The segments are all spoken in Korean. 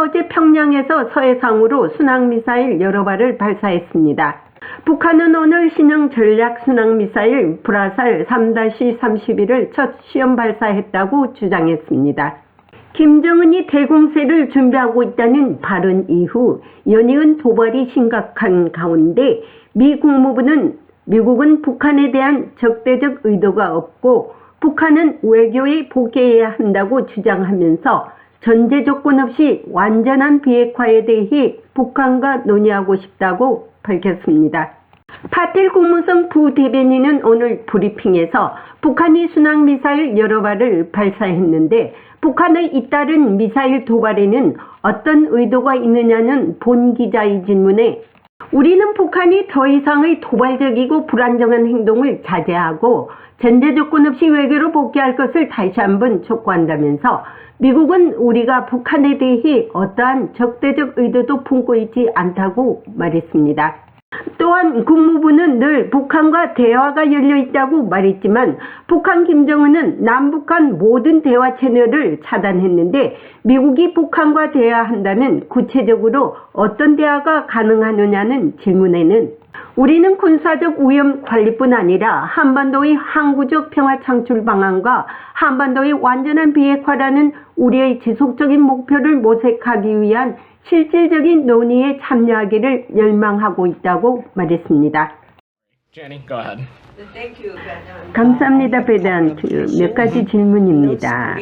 어제 평양에서 서해상으로 순항미사일 여러 발을 발사했습니다. 북한은 오늘 신형 전략 순항미사일 브라살 3-31을 첫 시험 발사했다고 주장했습니다. 김정은이 대공세를 준비하고 있다는 발언 이후 연이은 도발이 심각한 가운데 미 국무부는 미국은 북한에 대한 적대적 의도가 없고 북한은 외교에 복귀해야 한다고 주장하면서 전제 조건 없이 완전한 비핵화에 대해 북한과 논의하고 싶다고 밝혔습니다. 파텔 국무성 부대변인은 오늘 브리핑에서 북한이 순항미사일 여러 발을 발사했는데 북한의 잇따른 미사일 도발에는 어떤 의도가 있느냐는 본 기자의 질문에 우리는 북한이 더 이상의 도발적이고 불안정한 행동을 자제하고 전제 조건 없이 외교로 복귀할 것을 다시 한번 촉구한다면서 미국은 우리가 북한에 대해 어떠한 적대적 의도도 품고 있지 않다고 말했습니다. 또한 국무부는 늘 북한과 대화가 열려 있다고 말했지만 북한 김정은은 남북한 모든 대화 채널을 차단했는데 미국이 북한과 대화한다면 구체적으로 어떤 대화가 가능하느냐는 질문에는 우리는 군사적 위험 관리뿐 아니라 한반도의 항구적 평화 창출 방안과 한반도의 완전한 비핵화라는 우리의 지속적인 목표를 모색하기 위한 실질적인 논의에 참여하기를 열망하고 있다고 말했습니다. Jenny, go ahead. 감사합니다, 베단트. 몇 가지 질문입니다.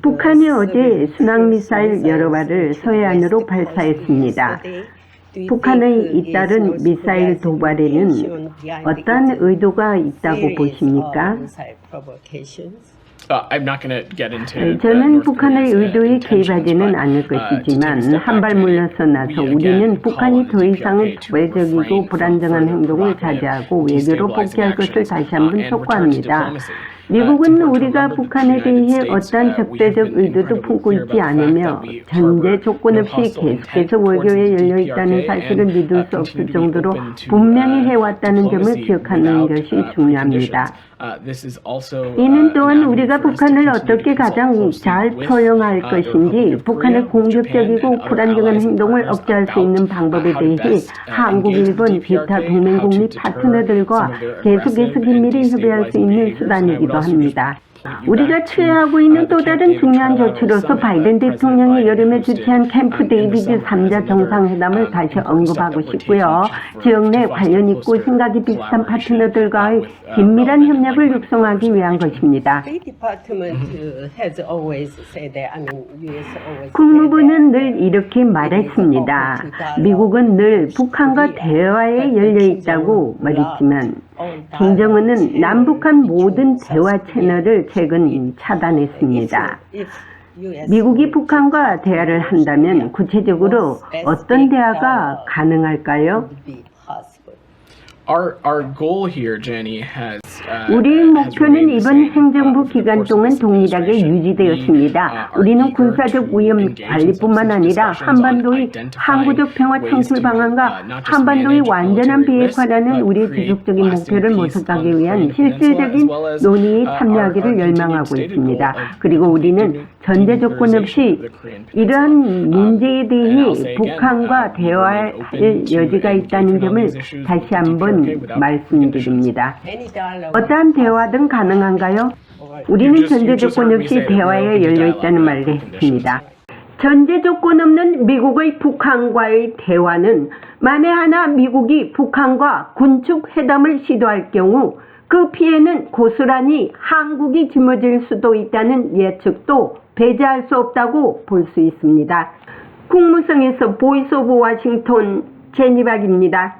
북한이 어제 순항미사일 여러 발을 서해안으로 발사했습니다. 북한의 잇따른 미사일 도발에는 어떤 의도가 있다고 보십니까? Uh, I'm not going to get into. uh, 네, 저는 북한의 uh, 의도에 개입하지는 않을 uh, 것이지만 한 발 물러서 나서 we 우리는 북한이 더 to 외적이고 불안정한 행동을 자제하고 외교로 복귀할 것을 다시 uh, 한번 촉구합니다. Uh, 미국은 우리가 북한에 대해 어떠한 uh, 적대적 의도도 품고 있지 않으며 전제 조건 없이 계속해서 the 열려 있다는 사실을 믿을 uh, 수 없을 정도로 분명히 uh, 해왔다는 점을 기억하는 것이 uh, 중요합니다. Uh, uh, 이는 또한 우리가 북한을 어떻게 가장 잘 uh, Republic 것인지 북한의 공격적이고 불안정한 행동을 억제할 수 있는 uh, 방법에 대해 uh, 한국, 일본, 기타 동맹국 및 파트너들과 계속해서 긴밀히 협의할 수 있는 수단이기도 합니다. 우리가 uh, 있는 또 다른 중요한 조치로서 바이든 대통령이 여름에 주최한 캠프 um, 데이비드 summer as 3자 another, 정상회담을 um, 다시 언급하고 싶고요. 지역 내 관련 있고 생각이 비슷한 uh, 파트너들과의 uh, 긴밀한 협력을 육성하기 위한 것입니다. Uh, 국무부는 늘 이렇게 말했습니다. 미국은 늘 북한과 대화에 열려 있다고 말했지만 김정은은 남북한 모든 대화 채널을 최근 차단했습니다. 미국이 북한과 대화를 한다면 구체적으로 어떤 대화가 가능할까요? Our our goal here, Jenny, has 우리의 목표는 이번 행정부 uh, 기간 동안 동일하게 유지되었습니다. uh, 우리는 군사적 위험 관리뿐만 아니라 한반도의 항구적 평화 창출 방안과 uh, 한반도의 완전한 비핵화라는 우리의 지속적인 목표를 모색하기 위한 실질적인 논의에 uh, 참여하기를 열망하고 있습니다. 그리고 우리는 전제 조건 없이 이러한 문제에 대해 북한과 대화할 여지가 있다는 점을 다시 한번 말씀드립니다. 어떠한 대화든 가능한가요? 우리는 전제 조건 없이 대화에 열려 있다는 말을 했습니다. 전제 조건 없는 미국의 북한과의 대화는 만에 하나 미국이 북한과 군축 회담을 시도할 경우 그 피해는 고스란히 한국이 짊어질 수도 있다는 예측도 배제할 수 없다고 볼 수 있습니다. 국무성에서 보이스 오브 워싱턴 제니박입니다.